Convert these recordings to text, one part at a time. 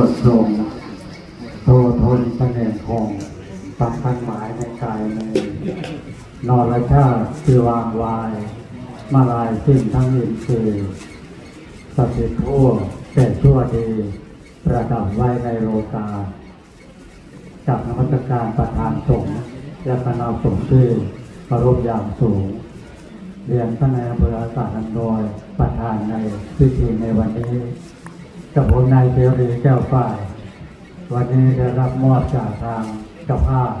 ตดลงโททนแสนงทองสำคัญหมายในกายในนอรชาคือวางวาย มาลายสิ้นทั้งอินทรีย์สถิทั่วแต่ชั่วดี ประดับไว้ในโลกาจากนมัสการประธานสงฆ์และคณะสงฆ์ที่เคารพอย่างสูง เรียนท่านนายอำเภออาสาอันโดยประธานในพิธีในวันนี้ กับผมนายเทรีแก้วฝ่าย วันนี้ได้รับมอบจากทางเจ้าภาพ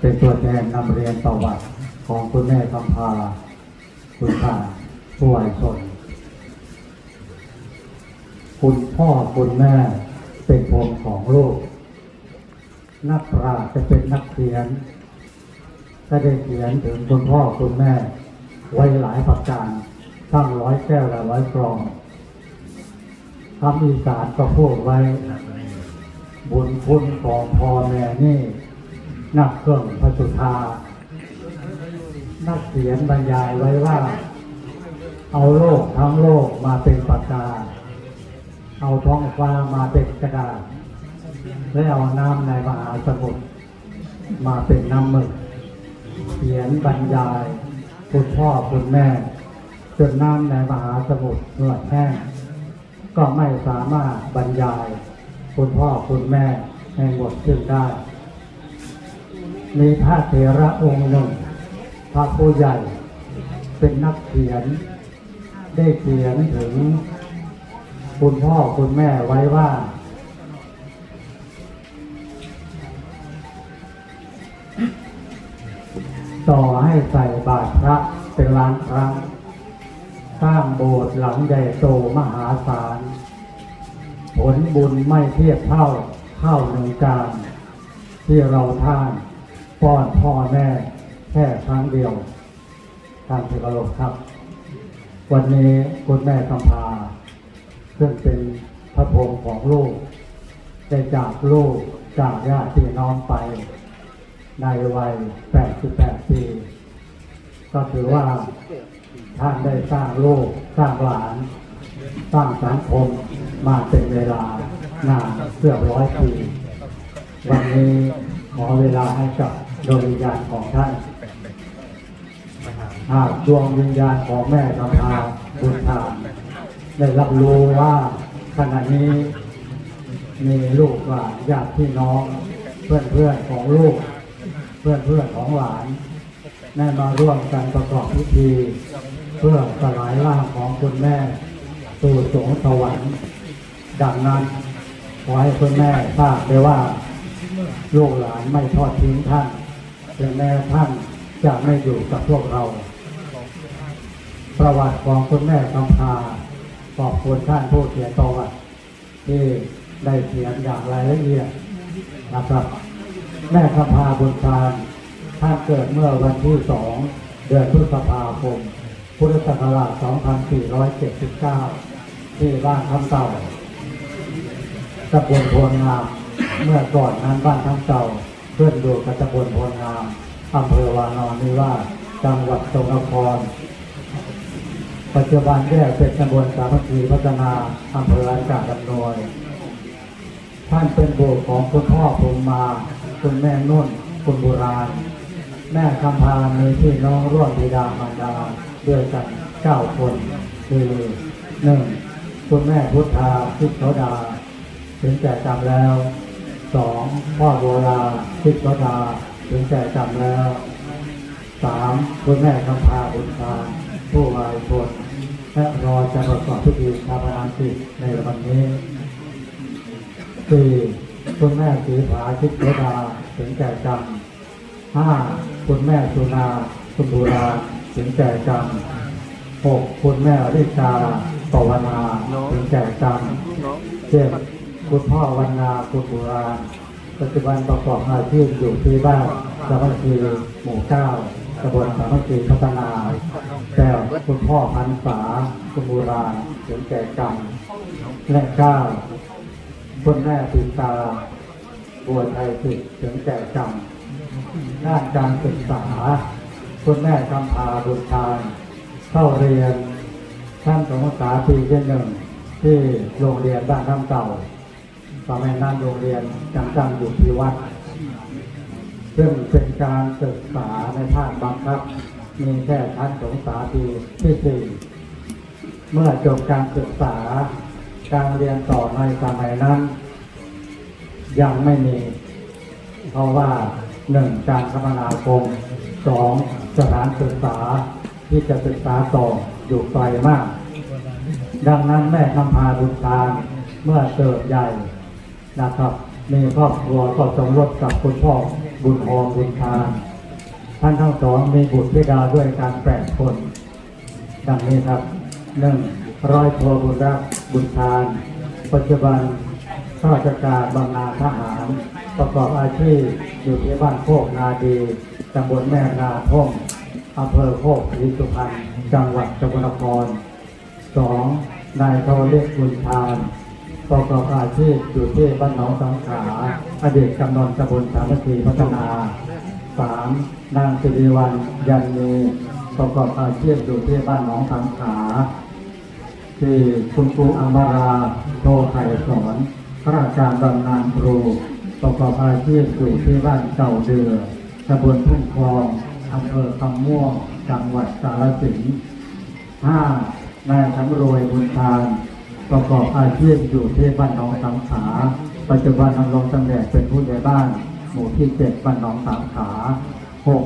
เป็นตัวแทนนำเรียนประวัติของคุณแม่คำพา คุณตาผู้วัยชน คุณพ่อคุณแม่เป็นผมของลูกนักปราชญ์จะเป็นนักเขียนก็ได้เขียนถึงคุณพ่อคุณแม่ ไว้หลายประการทั้งร้อยแก้วและร้อยกรอง คำอีสานก็พูดไว้ บุญคุณของพ่อแม่นี่นักเครื่องพระสุธานักเขียนบรรยายไว้ว่า เอาโลกทั้งโลกมาเป็นปากกา เอาท้องฟ้ามาเป็นกระดาษ และเอาน้ำในมหาสมุทรมาเป็นน้ำหมึก เขียนบรรยาย คุณพ่อคุณแม่จนน้ำในมหาสมุทรเหือดแห้ง ก็ไม่สามารถบรรยาย คุณพ่อคุณแม่ให้หมดสิ้นได้ มีพระเถระองค์หนึ่ง พระผู้ใหญ่เป็นนักเขียน ได้เขียนถึง คุณพ่อคุณแม่ไว้ว่า ต่อให้ใส่บาตรพระเป็นล้านครั้ง สร้างโบสถ์หลังใหญ่โตมหาศาล ผลบุญไม่เทียบเท่าข้าวหนึ่งจานที่เราท่านป้อนพ่อแม่แค่ครั้งเดียวท่านที่เคารพครับ วันนี้คุณแม่คำพาซึ่งเป็นพระพรหมของลูกได้จากลูกจากญาติพี่น้องไป ในวัย 88 ปี ก็ถือว่า ท่านได้สร้างโลกสร้างหลาน สร้างสังคมมาเป็นเวลานานเกือบร้อยปีวันนี้ขอเวลาให้กับดวงวิญญาณของท่านหากดวงวิญญาณของแม่คำพาบุญทานได้รับรู้ว่าขณะนี้มีลูกหลานญาติพี่น้อง เพื่อนเพื่อนของลูก เพื่อนเพื่อนของหลานได้มาร่วมกันประกอบพิธี เพื่อสลายร่างของคุณแม่สู่สวงสวรรค์ดังนั้น ขอให้คุณแม่ทราบได้ว่า ลูกหลานไม่ทอดทิ้งท่านถึงแม้ท่านจะไม่อยู่กับพวกเรา ประวัติของคุณแม่คำพาขอบคุณท่านผู้เขียนประวัติที่ได้เขียนอย่างรายละเอียดนะครับ แม่คำพาบุญทานท่านเกิดเมื่อวันที่สองเดือนพฤษภาคม พุทธศักราช 2479 ที่บ้านคำเต่าตำบลโพลงาม เมื่อก่อนนั้นบ้านทั้งเก่าเพื่อนดูกับตำบลโพลงามอำเภอวานอนนิวาจังหวัดสกลนครปัจจุบันแยกเป็นตำบลสามัคคีพัฒนาอำเภออากาศดำนวย ท่านเป็นบุตรของคุณพ่อภูมิมา คุณแม่นุ่น คุณโบราณ แม่คำพามีพี่น้องร่วมบิดามารดา ด้วยกันเก้าคนคือหนึ่งคุณแม่พุทธาทิพย์โสดา ถึงแก่กรรมแล้วสองพ่อโบราทิพย์โสดา ถึงแก่กรรมแล้วสามคุณแม่คำพาบุญทาผู้วายชนและรอจะประกอบพิธีชาปนกิจในวันนี้สี่คุณแม่สีผาชิดโสดาถึงแก่กรรมห้าคุณแม่สุนาคุณบูรา ถึงแก่กรรมหกคุณแม่ริชาปวนาถึงแก่กรรมเจ็ดคุณพ่อวันนาคุณบูราปัจจุบันประกอบอาชีพอยู่ที่บ้านสามัคคีหมู่เก้าตำบลสามัคคีพัฒนาแต่คุณพ่อพันษาคุณบูราถึงแก่กรรมและเก้าคุณแม่ปิตาบัวไทยสิทธิ์ถึงแก่กรรมด้านการศึกษา คุณแม่คำพาบุตรชานเข้าเรียนชั้นสองษาปีที่หนึ่งที่โรงเรียนบ้านน้ำเก่าสมัยนั้นโรงเรียนยังตั้งอยู่ที่วัด ซึ่งเป็นการศึกษาในภาคบังคับ มีแค่ชั้นสงสาปีที่สี่เมื่อจบการศึกษาการเรียนต่อในสมัยนั้น ยังไม่มี เพราะว่าหนึ่งการคมนาคมสอง สถานศึกษาที่จะศึกษาต่ออยู่ไกลมาก ดังนั้นแม่คำพาบุญทานเมื่อเติบใหญ่นะครับ มีครอบครัวก็สมรสกับคุณพ่อบุญโฮมบุญทานท่านทั้งสองมีบุตรธิดาด้วยกันแปดคน ดังนี้ครับหนึ่งร้อยโทบุญรักบุญทาน ปัจจุบันข้าราชการบำนาญทหาร ประกอบอาชีพอยู่ที่บ้านโคกนาดี ตำบลแม่นาท่งอำเภอโคกศรีสุพรรณจังหวัดสกลนครสองนายทวเล็กบุญทานประกอบอาชีพอยู่ที่บ้านหนองสังขา อดีตกำนันตำบลสามัคคีพัฒนาสามนางสิริวัลยันมีประกอบอาชีพอยู่ที่บ้านหนองสังขาที่คุณครูอัมบาราโทไข่สอนข้าราชการบำนาญครูประกอบอาชีพอยู่ที่บ้านเก่าเดือ ตำบลทุ่งคลองอำเภอคำม่วง จังหวัดกาฬสินธุ์ห้านายสำรวยบุญทานประกอบอาชีพอยู่ที่บ้านหนองสังขา ปัจจุบันดำรงตำแหน่งเป็นผู้ใหญ่บ้าน หมู่ที่เจ็ดบ้านหนองสังขาหก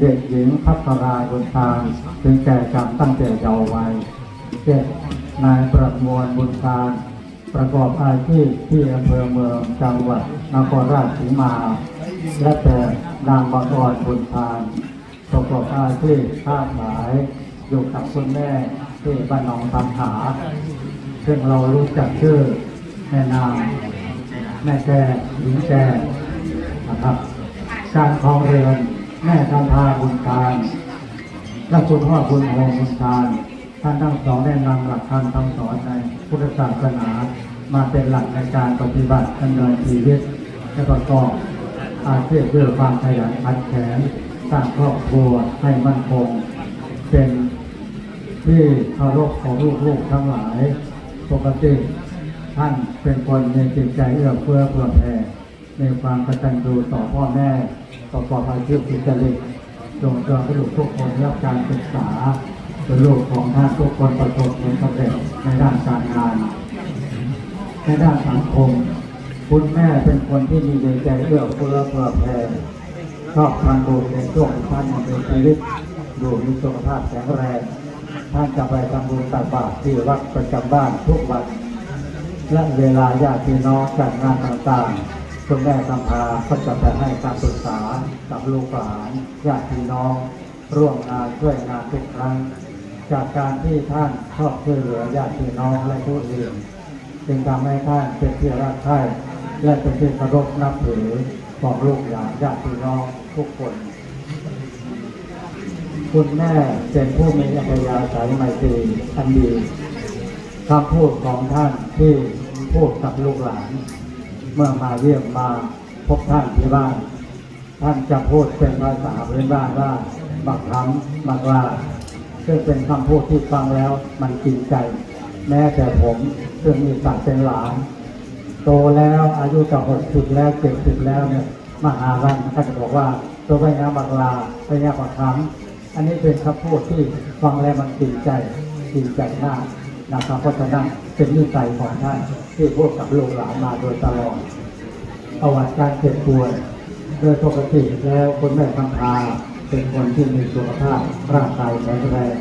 เด็กหญิงพัฒราบุญทานเป็นแก่กรรมตั้งแต่เยาว์วัยเจ็ดนายประมวลบุญการประกอบอาชีพที่อำเภอเมืองจังหวัดนครราชสีมา และแปดนางบางอ่อนบุญทานประกอบอาชีพค้าขายอยู่กับคุณแม่ที่บ้านหนองตำหา ซึ่งเรารู้จักชื่อแม่นางแม่แก่หญิงแก่นะครับการคลองเรือนแม่คำพาบุญทานและคุณพ่อคุณโฮมบุญทานท่านทั้งสองได้นำหลักธรรมคำสอนในพุทธศาสนามาเป็นหลักในการปฏิบัติดำเนินชีวิตและประกอบ อาเชีพด้วยความขยันขันแข็งสร้างครอบครัวให้มั่นคง เป็นที่เคารพของลูกๆทั้งหลาย ปกติท่านเป็นคนมีจิตใจเอื้อเฟื้อเผื่อแผ่มีความกตัญญูต่อพ่อแม่ประกอบอาชีพสุจริตส่งเสริมให้ลูกทุกคนรับการศึกษาเป็นลูกของท่านทุกคนประสบผลสำเร็จในด้านการงาน ในด้านสังคม คุณแม่เป็นคนที่มีใจเอื้อเฟื้อเผื่อแผ่ชอบทำบุญในช่วงที่ท่านยังเป็นชีวิตอยู่มีสุขภาพแข็งแรงท่านจะไปทำบุญตักบาตรที่วัดประจำบ้านทุกวันและเวลาญาติพี่น้องจัดงานต่างๆคุณแม่กำพาก็จะไปให้การปรึกษากับลูกหลานญาติพี่น้อง ร่วมงานช่วยงานทุกครั้ง จากการที่ท่านชอบช่วยเหลือญาติพี่น้องและผู้อื่นจึงทำให้ท่านเป็นที่รักใคร่ และเป็นที่เคารพนับถือของลูกหลานญาติพี่น้องทุกคน คุณแม่เป็นผู้มีอัธยาศัยไมตรีอันดีคำพูดของท่านที่พูดกับลูกหลาน เมื่อมาเยี่ยมมาพบท่านที่บ้าน ท่านจะพูดเป็นภาษาพื้นบ้านว่าบักคำบักลาซึ่งเป็นคำพูดที่ฟังแล้วมันกินใจ แม้แต่ผมซึ่งมีศักดิ์เป็นหลาน โตแล้วอายุจะหกสิบแล้วเจ็ดสิบแล้วเนี่ยมาหากันก็จะบอกว่าตัวไปงาบักลาไปงาบักคำอันนี้เป็นคำพูดที่ฟังแล้วมันกินใจกินใจมากนะครับเพราะฉะนั้นเป็นนิสัยของท่านที่พูดกับลูกหลานมาโดยตลอดประวัติการเจ็บป่วยโดยปกติแล้วคุณแม่คำพาเป็นคนที่มีสุขภาพร่างกายแข็งแรง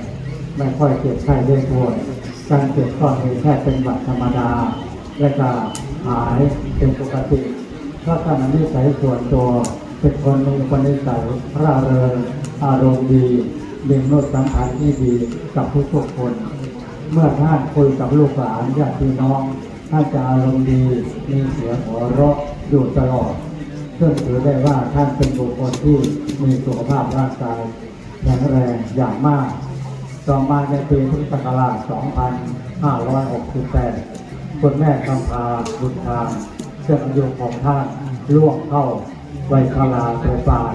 ไม่ค่อยเจ็บไข้ได้ป่วยการเจ็บก็มีแค่เป็นหวัดธรรมดาและก็ หายเป็นปกติเพราะท่านนิสัยส่วนตัวเป็นคนมีคนนิสัยร่าเริงอารมณ์ดีมีโน้สัมพันธ์ที่ดีกับทุกๆคน เมื่อท่านคุยกับลูกหลานญาติพี่น้องท่านจะอารมณ์ดีมีเสียงหัวเราะอยู่ตลอดซึ่งถือได้ว่าท่านเป็นบุคคลที่มีสุขภาพร่างกายแข็งแรงอย่างมากต่อมาในปีพุทธศักราช 2568 คุณแม่คำพาบุญทานซึ่งอายุของท่านล่วงเข้าวัยชราโดยปลาย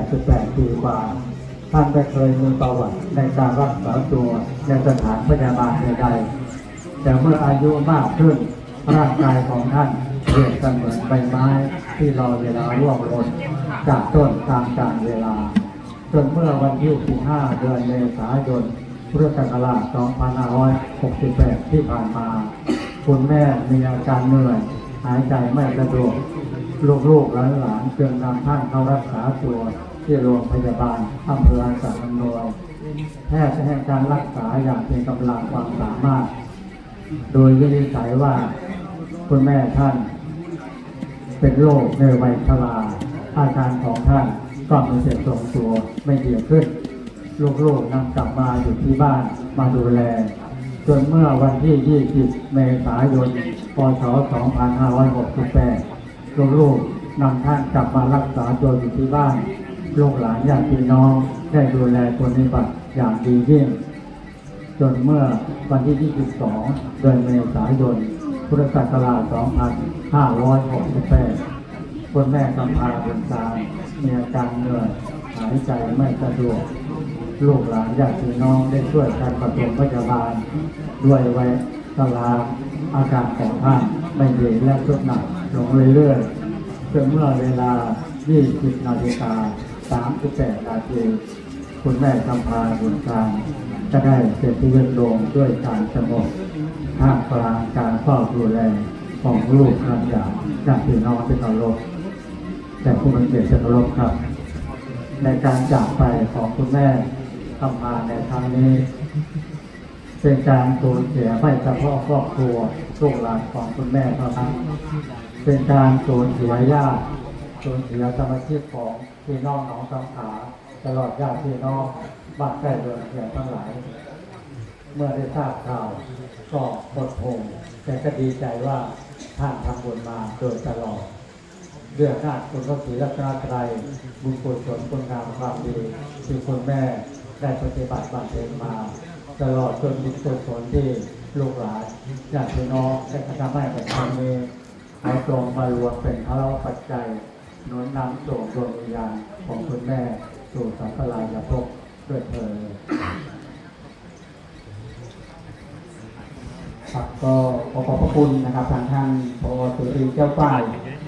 88 ปีกว่า ท่านได้เคยมีประวัติในการรักษาตัวในสถานพยาบาลใดๆแต่เมื่ออายุมากขึ้นร่างกายของท่านเรียกกันเหมือนใบไม้ที่รอเวลาร่วงหล่นจากต้นตามกาลเวลา จนเมื่อวันที่15เดือนเมษายนพุทธศักราช2568 ที่ผ่านมา คุณแม่มีอาการเหนื่อย หายใจไม่สะดวกลูกๆหลานๆจึงนำท่านเข้ารักษาตัวที่โรงพยาบาลอำเภอสาอำนวยแพทย์จะให้การรักษาอย่างเป็นกำลังความสามารถ โดยวินิจฉัยว่าคุณแม่ท่าน เป็นโรคในวัยชราอาการของท่านก็ม่เสร็จทรงตัวไม่ดีขึ้นลูกๆนำกลับมาอยู่ที่บ้านมาดูแล จนเมื่อวันที่ 20 เมษายน พศ 2568 ลูกๆนำท่านกลับมารักษาตัวอยู่ที่บ้าน ลูกหลานญาติพี่น้องได้ดูแลคนในบัตรอย่างดีเยิ่งจนเมื่อวันที่ 22 เดือนเมษายน พุทธศักราช 2568คุณแม่กำพร้าบุญตามีอาการเหนื่อยหายใจไม่สะดวก ลูกหลานญาติพี่น้องได้ช่วยกันปฐมพยาบาล ด้วยไว้ตลาอาการของท่านไม่ดีและทุดหนักลงเรื่อยๆจนเมื่อเวลา 20 นาฬิกา 38 นาทีคุณแม่คำพาบุญการก็ได้เสียชีวิตลงด้วยการสงบท่ามกลางการเฝ้าดูแลของลูกหลานญาติญาติพี่น้องที่เคารพแต่ผู้มันเกียรติเคารพครับ ในการจากไปของคุณแม่ คำพาในครั้งนี้ เป็นการสูญเสียไม่เฉพาะครอบครัวลูกหลานของคุณแม่เท่านั้นเป็นการสูญเสียญาติสูญเสียสมาชิกของพี่น้องหนองสังขาตลอดญาติพี่น้องบ้านใกล้เรือนเคียงทั้งหลาย เมื่อได้ทราบข่าวก็ปวดโงแต่ก็ดีใจว่าท่านทำบุญมาโดยตลอดเรื่องนาคุณพระศรีรัตนตรัยบุญกุศลคุณงามความดีที่คุณแม่ ได้ปฏิบัติบัตรเพ็ญมา ตลอดจนบุญกุศลที่ลูกหลานญาติพี่น้องได้กระทำให้กับทางนี้เอาตรงมารวมเป็นพระปัจจัยนุนนำส่งดวงวิญญาณของคุณแม่สู่สัมปรายภพด้วยเธอครับก็ขอขอบพระคุณนะครับทางท่านพอสุรีเจ้าฝ่าย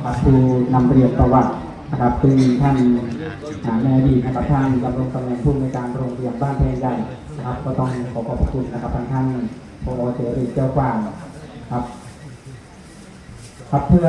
ครับผู้นำเรียนประวัติ นะครับซึ่งท่านหาแม่ดีตนะครับท่านดำรงตำแหน่งผู้ในการโรงเรียนบ้านเพงใหญ่นะครับ ก็ต้องขอขอบคุณนะครับท่านท่านพอสุรีเจ้ากว้างครับ ครับเพื่อ